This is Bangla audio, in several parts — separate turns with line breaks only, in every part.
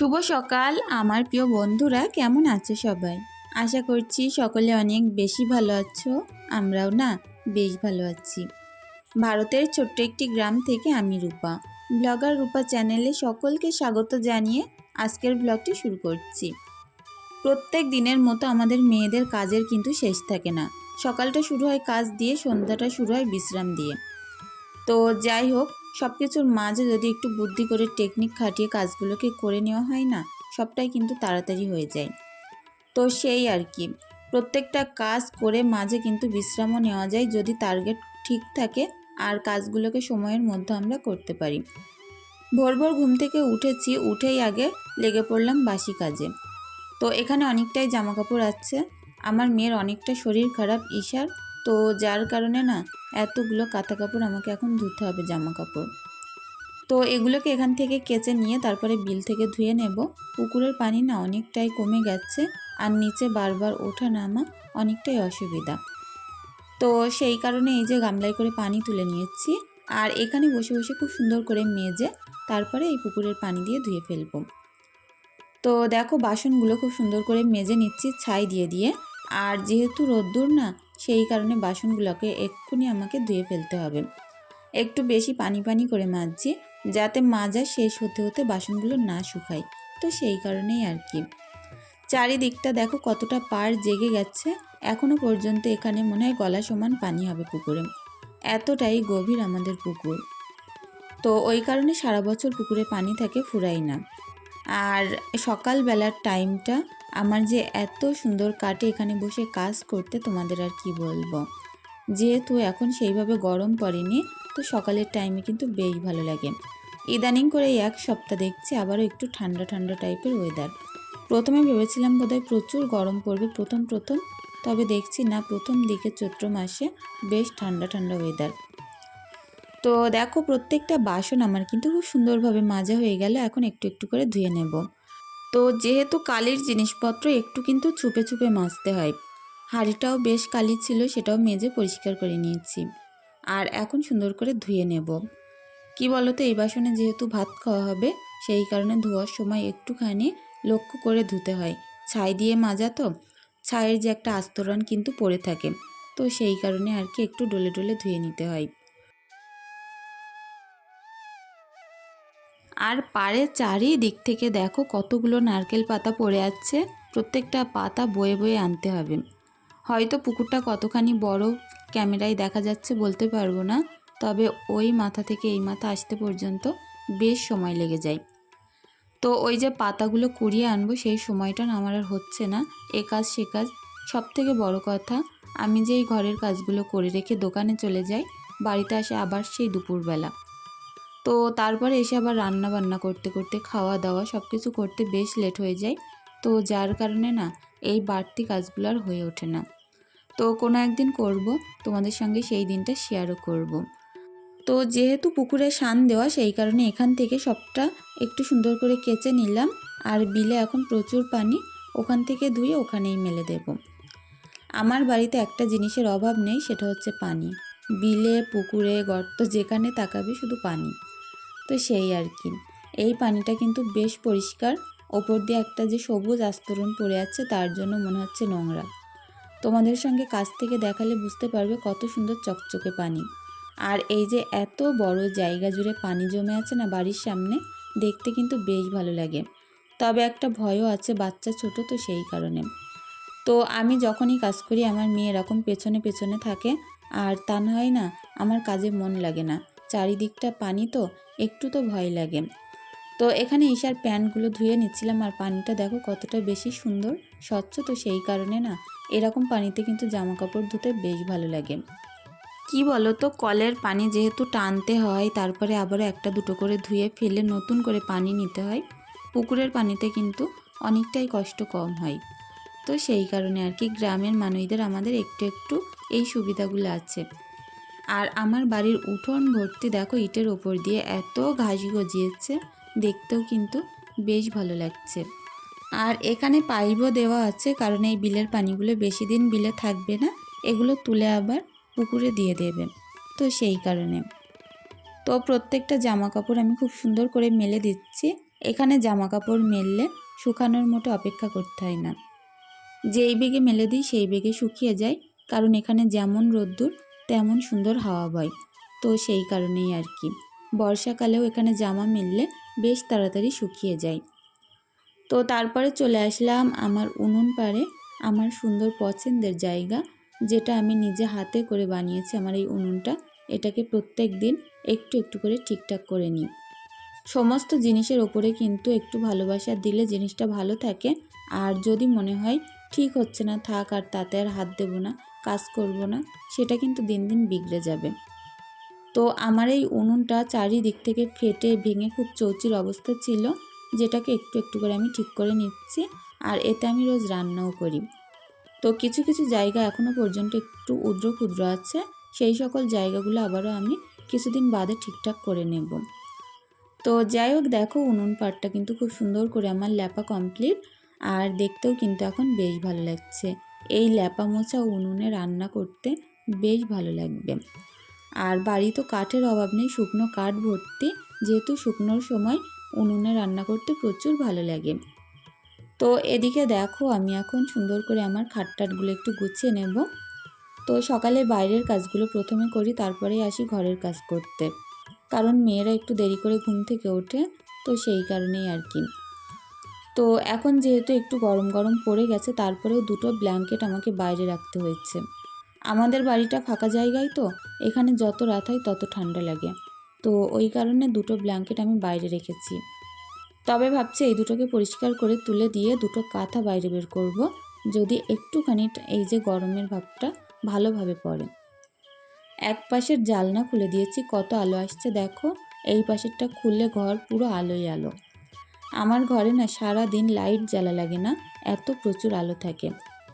শুভ সকাল, আমার প্রিয় বন্ধুরা, কেমন আছে সবাই? আশা করছি সকলে অনেক বেশি ভালো আছো, আমরাও না বেশ ভালো আছি। ভারতের ছোট্ট একটি গ্রাম থেকে আমি রূপা। ব্লগার রূপা চ্যানেলে সকলকে স্বাগত জানিয়ে আজকের ব্লগটি শুরু করছি। প্রত্যেক দিনের মতো আমাদের মেয়েদের কাজের কিন্তু শেষ থাকে না। সকালটা শুরু হয় কাজ দিয়ে, সন্ধ্যাটা শুরু হয় বিশ্রাম দিয়ে। তো যাই হোক সব কিছুর মাঝে যদি একটু বুদ্ধি করে টেকনিক খাটিয়ে কাজগুলোকে করে নেওয়া হয় না, সবটাই কিন্তু তাড়াতাড়ি হয়ে যায়। তো সেই আর কি। প্রত্যেকটা কাজ করে মাঝে কিন্তু বিশ্রামও নেওয়া যায় যদি টার্গেট ঠিক থাকে আর কাজগুলোকে সময়ের মধ্যে আমরা করতে পারি। ভোর ভোর ঘুম থেকে উঠেছি, উঠেই আগে লেগে পড়লাম বাসি কাজে। তো এখানে অনেকটাই জামা কাপড় আছে। আমার মেয়ের অনেকটা শরীর খারাপ, ঈশার। তো যার কারণে না এতগুলো কাঁথা কাপড় আমাকে এখন ধুতে হবে জামা কাপড় তো এগুলোকে এখান থেকে কেচে নিয়ে তারপরে বিল থেকে ধুয়ে নেব। পুকুরের পানি না অনেকটাই কমে গেছে আর নিচে বারবার ওঠা নামা অনেকটাই অসুবিধা। তো সেই কারণে এই যে গামলায় করে পানি তুলে নিয়েছি আর এখানে বসে বসে খুব সুন্দর করে মেজে তারপরে এই পুকুরের পানি দিয়ে ধুয়ে ফেলব। তো দেখো বাসনগুলো খুব সুন্দর করে মেজে নিচ্ছি ছাই দিয়ে দিয়ে। আর যেহেতু রোদ্দুর না সেই কারণে বাসনগুলোকে এক্ষুনি আমাকে ধুয়ে ফেলতে হবে। একটু বেশি পানি পানি করে মাজছি, যাতে মাজা শেষ হতে হতে বাসনগুলো না শুকায়। তো সেই কারণেই আর কি। চারিদিকটা দেখো কতটা পার জেগে গেছে। এখনও পর্যন্ত এখানে মনে হয় গলা সমান পানি হবে পুকুরে। এতটাই গভীর আমাদের পুকুর। তো ওই কারণে সারা বছর পুকুরে পানি থাকে, ফুরাই না। আর সকালবেলার টাইমটা আমার যে এত সুন্দর কাটে এখানে বসে কাজ করতে তোমাদের আর কি বলব? যেহেতু এখন সেইভাবে গরম পড়েনি, তো সকালের টাইমে কিন্তু বেশ ভালো লাগে। ইদানিং করে এক সপ্তাহ দেখছি আবারও একটু ঠান্ডা ঠান্ডা টাইপের ওয়েদার প্রথমে ভেবেছিলাম বোধহয় প্রচুর গরম পড়বে প্রথম প্রথম, তবে দেখছি না, প্রথম দিকে চৈত্র মাসে বেশ ঠান্ডা ঠান্ডা ওয়েদার তো দেখো প্রত্যেকটা বাসন আমার কিন্তু খুব সুন্দরভাবে মাজা হয়ে গেল, এখন একটু একটু করে ধুয়ে নেব। তো যেহেতু কালির জিনিসপত্র একটু কিন্তু চুপে চুপে মাজতে হয়, হাঁড়িটাও বেশ কালি ছিল, সেটাও মেজে পরিষ্কার করে নিয়েছি। আর এখন সুন্দর করে ধুয়ে নেব। কি বলো তো এই বাসনে যেহেতু ভাত খাওয়া হবে, সেই কারণে ধোয়ার সময় একটুখানি লক্ষ্য করে ধুতে হয়। ছাই দিয়ে মাজা তো, ছাইয়ের যে একটা আস্তরণ কিন্তু পড়ে থাকে, তো সেই কারণে আর কি একটু ডলে ডলে ধুয়ে নিতে হয়। আর পাড়ে চারিদিক থেকে দেখো কতগুলো নারকেল পাতা পড়ে আছে। প্রত্যেকটা পাতা বয়ে বয়ে আনতে হবে। হয়তো পুকুরটা কতখানি বড় ক্যামেরায় দেখা যাচ্ছে বলতে পারব না, তবে ওই মাথা থেকে এই মাথা আসতে পর্যন্ত বেশ সময় লেগে যায়। তো ওই যে পাতাগুলো কুড়িয়ে আনব, সেই সময়টা আমার আর হচ্ছে না। এ কাজ সে কাজ। সব থেকে বড় কথা, আমি যে এই ঘরের কাজগুলো করে রেখে দোকানে চলে যাই, বাড়িতে আসে আবার সেই দুপুরবেলা। তো তারপরে এসে আবার রান্না বান্না করতে করতে খাওয়া দাওয়া সব কিছু করতে বেশ লেট হয়ে যায়। তো যার কারণে না, এই বাড়তি কাজগুলো আর হয়ে ওঠে না। তো কোনো একদিন করব, তোমাদের সঙ্গে সেই দিনটা শেয়ারও করব। তো যেহেতু পুকুরে শান দেওয়া, সেই কারণে এখান থেকে সবটা একটু সুন্দর করে কেচে নিলাম। আর বিলে এখন প্রচুর পানি, ওখান থেকে ধুয়ে ওখানেই মেলে দেব। আমার বাড়িতে একটা জিনিসের অভাব নেই, সেটা হচ্ছে পানি। বিলে, পুকুরে, গর্ত যেখানে তাকাবে শুধু পানি। তো সেই আর কি। এই পানিটা কিন্তু বেশ পরিষ্কার। ওপর দিয়ে একটা যে সবুজ আস্তরণ পড়ে আছে, তার জন্য মনে হচ্ছে নোংরা। তোমাদের সঙ্গে কাছ থেকে দেখালে বুঝতে পারবে কত সুন্দর চকচকে পানি। আর এই যে এত বড় জায়গা জুড়ে পানি জমে আছে না বাড়ির সামনে, দেখতে কিন্তু বেশ ভালো লাগে। তবে একটা ভয়ও আছে, বাচ্চা ছোট তো সেই কারণে। তো আমি যখনই কাজ করি, আমার মেয়ে এরকম পেছনে পেছনে থাকে, আর তা না হয় না, আমার কাজে মন লাগে না। চারিদিকটা পানি তো, একটু তো ভয় লাগে। তো এখানে ঈশার প্যান্টগুলো ধুয়ে নিচ্ছিলাম আর পানিটা দেখো কতটা বেশি সুন্দর, স্বচ্ছ তো সেই কারণে না, এরকম পানিতে কিন্তু জামা কাপড় ধুতে বেশ ভালো লাগে। কি বলো তো কলের পানি যেহেতু টানতে হয়, তারপরে আবারও একটা দুটো করে ধুয়ে ফেলে নতুন করে পানি নিতে হয়, পুকুরের পানিতে কিন্তু অনেকটাই কষ্ট কম হয়। তো সেই কারণে আর কি গ্রামের মানুষদের আমাদের একটু একটু এই সুবিধাগুলো আছে। আর আমার বাড়ির উঠোন ভর্তি, দেখো ইটের ওপর দিয়ে এত ঘাস গজিয়েছে, দেখতেও কিন্তু বেশ ভালো লাগছে। আর এখানে পাইপও দেওয়া আছে, কারণ এই বিলের পানিগুলো বেশি দিন বিলে থাকবে না, এগুলো তুলে আবার পুকুরে দিয়ে দেবে, তো সেই কারণে। তো প্রত্যেকটা জামা কাপড় আমি খুব সুন্দর করে মেলে দিচ্ছি, এখানে জামা কাপড় মেললে শুকানোর মতো অপেক্ষা করতে হয় না। যেই বেগে মেলে দিই, সেই বেগে শুকিয়ে যায়, কারণ এখানে যেমন রোদ্দুর তেমন সুন্দর হাওয়া বয়। তো সেই কারণেই আর কি। বর্ষাকালেও এখানে জামা মেললে বেশ তাড়াতাড়ি শুকিয়ে যায়। তো তারপরে চলে আসলাম আমার উনুন পাড়ে আমার সুন্দর পছন্দের জায়গা, যেটা আমি নিজে হাতে করে বানিয়েছি আমার এই উনুনটা। এটাকে প্রত্যেক দিন একটু একটু করে ঠিকঠাক করে নিই। সমস্ত জিনিসের ওপরে কিন্তু একটু ভালোবাসা দিলে জিনিসটা ভালো থাকে। আর যদি মনে হয় ঠিক হচ্ছে না থাক আর তাতে আর হাত দেবো না কাজ করব না, সেটা কিন্তু দিন দিন বিগড়ে যাবে। তো আমার এই উনুনটা চারিদিক থেকে ফেটে ভেঙে খুব চৌচির অবস্থা ছিল, যেটাকে একটু একটু করে আমি ঠিক করে নিচ্ছি, আর এতে আমি রোজ রান্নাও করি। তো কিছু কিছু জায়গা এখনও পর্যন্ত একটু উদ্র ক্ষুদ্র আছে, সেই সকল জায়গাগুলো আবারও আমি কিছুদিন বাদে ঠিকঠাক করে নেব। তো যাই হোক, দেখো উনুন পাটটা কিন্তু খুব সুন্দর করে আমার ল্যাপা কমপ্লিট আর দেখতেও কিন্তু এখন বেশ ভালো লাগছে। এই ল্যাপা মোচা উনুনে রান্না করতে বেশ ভালো লাগবে। আর বাড়ি তো কাঠের অভাব নেই, শুকনো কাঠ ভর্তি। যেহেতু শুকনোর সময় উনুনে রান্না করতে প্রচুর ভালো লাগে। তো এদিকে দেখো, আমি এখন সুন্দর করে আমার খাটটাটগুলো একটু গুছিয়ে নেব। তো সকালে বাইরের কাজগুলো প্রথমে করি তারপরে আসি ঘরের কাজ করতে। কারণ মেয়েরা একটু দেরি করে ঘুম থেকে ওঠে, তো সেই কারণেই আর কি। তো এখন যেহেতু একটু গরম গরম পড়ে গেছে, তারপরেও দুটো ব্ল্যাঙ্কেট আমাকে বাইরে রাখতে হয়েছে। আমাদের বাড়িটা ফাঁকা জায়গায় তো, এখানে যত রাত হয় তত ঠান্ডা লাগে। তো ওই কারণে দুটো ব্ল্যাঙ্কেট আমি বাইরে রেখেছি। তবে ভাবছি এই দুটোকে পরিষ্কার করে তুলে দিয়ে দুটো কাঁথা বাইরে বের করব, যদি একটুখানি এই যে গরমের ভাবটা ভালোভাবে পড়ে। এক পাশের জালনা খুলে দিয়েছি, কত আলো আসছে দেখো। এই পাশেরটা খুললে ঘর পুরো আলোই আলো। আমার ঘরে না সারা দিন লাইট জ্বালা লাগে না, এত প্রচুর আলো থাকে।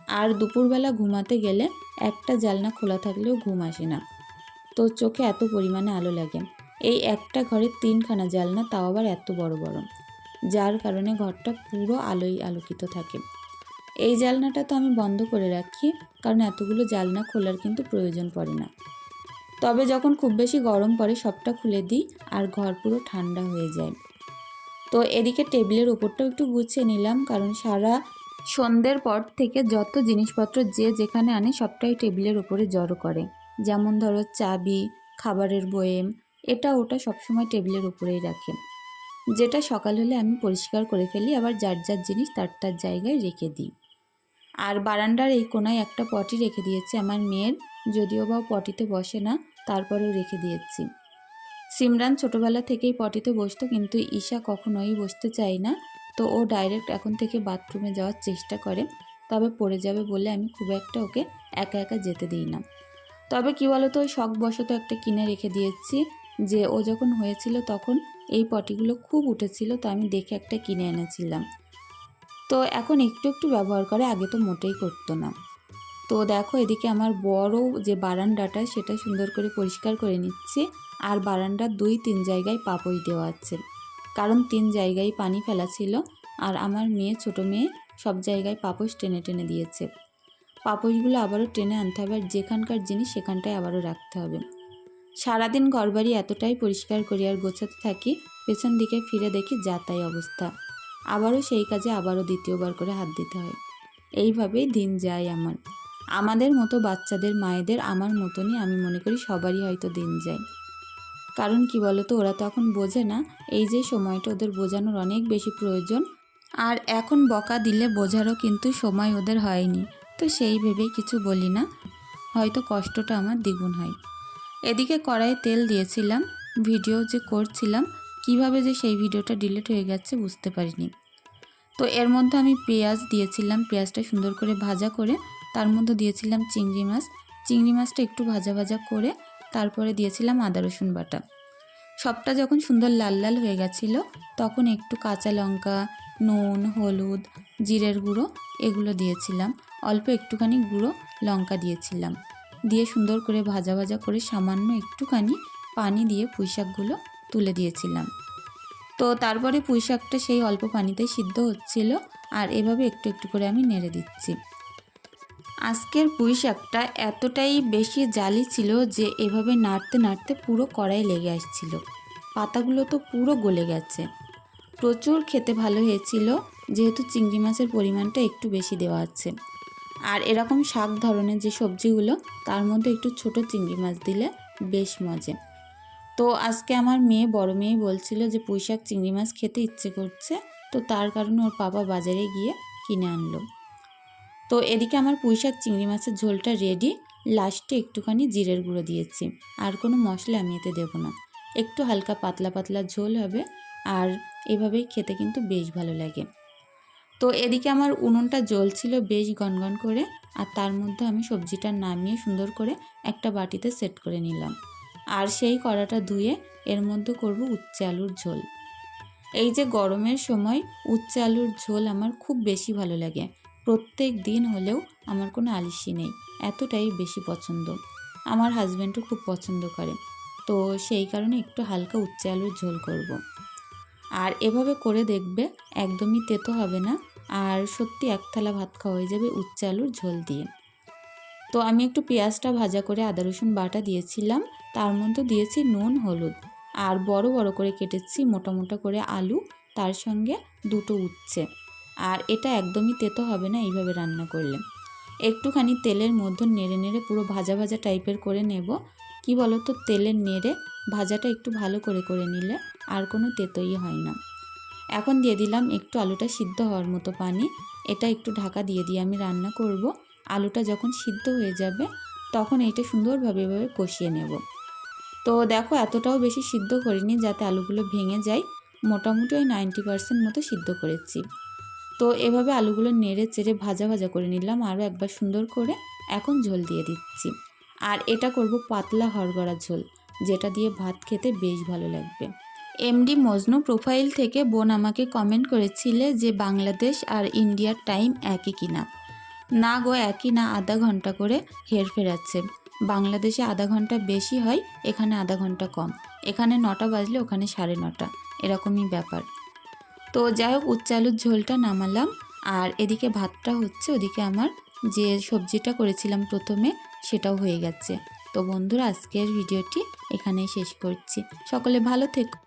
আর দুপুরবেলা ঘুমাতে গেলে একটা জালনা খোলা থাকলেও ঘুম আসে না। তো চোখে এত পরিমাণে আলো লাগে। এই একটা ঘরে তিনখানা জালনা তাও আবার এত বড় বড়। যার কারণে ঘরটা পুরো আলোয় আলোকিত থাকে। এই জালনাটা তো আমি বন্ধ করে রাখি, কারণ এতগুলো জালনা খোলার কিন্তু প্রয়োজন পড়ে না। তবে যখন খুব বেশি গরম পড়ে সবটা খুলে দিই আর ঘর পুরো ঠান্ডা হয়ে যায়। তো এদিকে টেবিলের ওপরটাও একটু গুছিয়ে নিলাম, কারণ সারা সন্ধ্যের পর থেকে যত জিনিসপত্র যে যেখানে আনে সবটাই টেবিলের ওপরে জড়ো করে। যেমন ধরো চাবি, খাবারের বয়েম, এটা ওটা সবসময় টেবিলের উপরেই রাখে। যেটা সকাল হলে আমি পরিষ্কার করে ফেলি, আবার যার যার জিনিস তার তার জায়গায় রেখে দিই। আর বারান্দার এই কোনায় একটা পটি রেখে দিয়েছে আমার মেয়ের, যদিও বা পটিতে বসে না, তারপরেও রেখে দিয়েছি। সিমরান ছোটোবেলা থেকেই পটিতে বসতো, কিন্তু ঈশা কখনোই বসতে চায় না। তো ও ডাইরেক্ট এখন থেকে বাথরুমে যাওয়ার চেষ্টা করে। তবে পড়ে যাবে বলে আমি খুব একটা ওকে একা একা যেতে দিই না। তবে কী বলো তো ওই শখবশত একটা কিনে রেখে দিয়েছি যে, ও যখন হয়েছিল তখন এই পটিগুলো খুব উঠেছিল, তো আমি দেখে একটা কিনে এনেছিলাম। তো এখন একটু একটু ব্যবহার করে, আগে তো মোটেই করতো না। তো দেখো, এদিকে আমার বড় যে বারান্দাটা, সেটা সুন্দর করে পরিষ্কার করে নিচ্ছি। আর বারান্দার দুই তিন জায়গায় পাপড় দেওয়া আছে। কারণ তিন জায়গায় পানি ফেলা ছিল আর আমার মেয়ে, ছোট মেয়ে সব জায়গায় পাপোশ টেনে টেনে দিয়েছে। পাপোশগুলো আবারও টেনে আনতে হবে আর যেখানকার জিনিস সেখানটায় আবারও রাখতে হবে। সারাদিন ঘরবাড়ি এতটাই পরিষ্কার করি আর গোছাতে থাকি, পেছন দিকে ফিরে দেখি যাতাই অবস্থা। আবারও সেই কাজে আবারও দ্বিতীয়বার করে হাত দিতে হয়। এইভাবেই দিন যায় আমার। আমাদের মতো বাচ্চাদের, মায়েদের, আমার মতনই আমি মনে করি সবারই হয়তো দিন যায়। কারণ কি বলতো, ওরা তো এখন বোঝে না। এই যে সময়টা ওদের বোঝানোর অনেক বেশি প্রয়োজন। আর এখন বকা দিলে বোঝারও কিন্তু সময় ওদের হয়নি। তো সেই ভেবেই কিছু বলি না। হয়তো কষ্টটা আমার দ্বিগুণ হয়। এদিকে কড়াইয়ে তেল দিয়েছিলাম, ভিডিও যে করছিলাম, কীভাবে যে সেই ভিডিওটা ডিলিট হয়ে গেছে বুঝতে পারিনি। তো এর মধ্যে আমি পেঁয়াজ দিয়েছিলাম, পেঁয়াজটা সুন্দর করে ভাজা করে, তার মধ্যে দিয়েছিলাম চিংড়ি মাছ। চিংড়ি মাছটা একটু ভাজা ভাজা করে তারপরে দিয়েছিলাম আদা, রসুন বাটা। সবটা যখন সুন্দর লাল লাল হয়ে গেছিল, তখন একটু কাঁচা লঙ্কা, নুন, হলুদ, জিরের গুঁড়ো এগুলো দিয়েছিলাম। অল্প একটুখানি গুঁড়ো লঙ্কা দিয়েছিলাম। দিয়ে সুন্দর করে ভাজা ভাজা করে সামান্য একটুখানি পানি দিয়ে পুঁই শাকগুলো তুলে দিয়েছিলাম। তো তারপরে পুঁই শাকটা সেই অল্প পানিতেই সিদ্ধ হচ্ছিল আর এভাবে একটু একটু করে আমি নেড়ে দিচ্ছি। আজকের পুঁই শাকটা এতটাই বেশি জালি ছিল যে এভাবে নাড়তে নাড়তে পুরো কড়াই লেগে আসছিল। পাতাগুলো তো পুরো গলে গেছে। প্রচুর খেতে ভালো হয়েছিল, যেহেতু চিংড়ি মাছের পরিমাণটা একটু বেশি দেওয়া আছে। আর এরকম শাক ধরনের যে সবজিগুলো, তার মধ্যে একটু ছোট চিংড়ি মাছ দিলে বেশ মজে। তো আজকে আমার মেয়ে, বড় মেয়ে বলছিল যে পুঁই শাক চিংড়ি মাছ খেতে ইচ্ছে করছে, তো তার কারণে ওর বাবা বাজারে গিয়ে কিনে আনলো। তো এদিকে আমার পুঁই শাক চিংড়ি মাছের ঝোলটা রেডি লাস্টে একটুখানি জিরের গুঁড়ো দিয়েছি। আর কোনো মশলা আমি এতে দেবো না। একটু হালকা পাতলা পাতলা ঝোল হবে, আর এভাবেই খেতে কিন্তু বেশ ভালো লাগে। তো এদিকে আমার উনুনটা জ্বলছিল বেশ গনগন করে, আর তার মধ্যে আমি সবজিটা নামিয়ে সুন্দর করে একটা বাটিতে সেট করে নিলাম। আর সেই কড়াটা ধুয়ে এর মধ্যে করব উচ্ছে আলুর ঝোল। এই যে গরমের সময় উচ্ছে আলুর ঝোল আমার খুব বেশি ভালো লাগে। প্রত্যেক দিন হলেও আমার কোনো আলিসি নেই, এতটাই বেশি পছন্দ। আমার হাজব্যান্ডও খুব পছন্দ করে, তো সেই কারণে একটু হালকা উচ্ছে আলুর ঝোল করব। আর এভাবে করে দেখবে একদমই তেতো হবে না, আর সত্যি এক থালা ভাত খাওয়া হয়ে যাবে উচ্ছে আলুর ঝোল দিয়ে। তো আমি একটু পেঁয়াজটা ভাজা করে আদা, রসুন বাটা দিয়েছিলাম, তার মধ্যে দিয়েছি নুন, হলুদ। আর বড় বড় করে কেটেছি মোটা মোটা করে আলু, তার সঙ্গে দুটো উচ্ছে। আর এটা একদমই তেতো হবে না এইভাবে রান্না করলে। একটুখানি তেলের মধ্যে নেড়ে নেড়ে পুরো ভাজা ভাজা টাইপের করে নেব। কি বলো তো তেলের নেড়ে ভাজাটা একটু ভালো করে করে নিলে আর কোনো তেতোই হয় না। এখন দিয়ে দিলাম একটু আলুটা সিদ্ধ হওয়ার মতো পানি। এটা একটু ঢাকা দিয়ে দিয়ে আমি রান্না করব। আলুটা যখন সিদ্ধ হয়ে যাবে তখন এইটা সুন্দরভাবে এভাবে কষিয়ে নেব। তো দেখো এতটাও বেশি সিদ্ধ করিনি যাতে আলুগুলো ভেঙে যায়। মোটামুটি ওই নাইনটি পার্সেন্ট মতো সিদ্ধ করেছি। তো এভাবে আলুগুলো নেড়ে চেড়ে ভাজা ভাজা করে নিলাম, আরও একবার সুন্দর করে এখন ঝোল দিয়ে দিচ্ছি। আর এটা করব পাতলা হরগড়া ঝোল, যেটা দিয়ে ভাত খেতে বেশ ভালো লাগবে। এমডি মজনু প্রোফাইল থেকে বোন আমাকে কমেন্ট করেছিলে যে বাংলাদেশ আর ইন্ডিয়ার টাইম একই কিনা। না গো, একই না আধা ঘণ্টা করে হেরফের আছে বাংলাদেশে আধা ঘণ্টা বেশি হয়, এখানে আধা ঘণ্টা কম। এখানে নটা বাজলে ওখানে সাড়ে নটা। এরকমই ব্যাপার। তো যাই হোক, উচ্চ আলুর ঝোলটা নামালাম। আর এদিকে ভাতটা হচ্ছে, ওদিকে আমার যে সবজিটা করেছিলাম প্রথমে, সেটাও হয়ে গেছে। তো বন্ধুরা, আজকের ভিডিওটি এখানেই শেষ করছি। সকলে ভালো থেকো।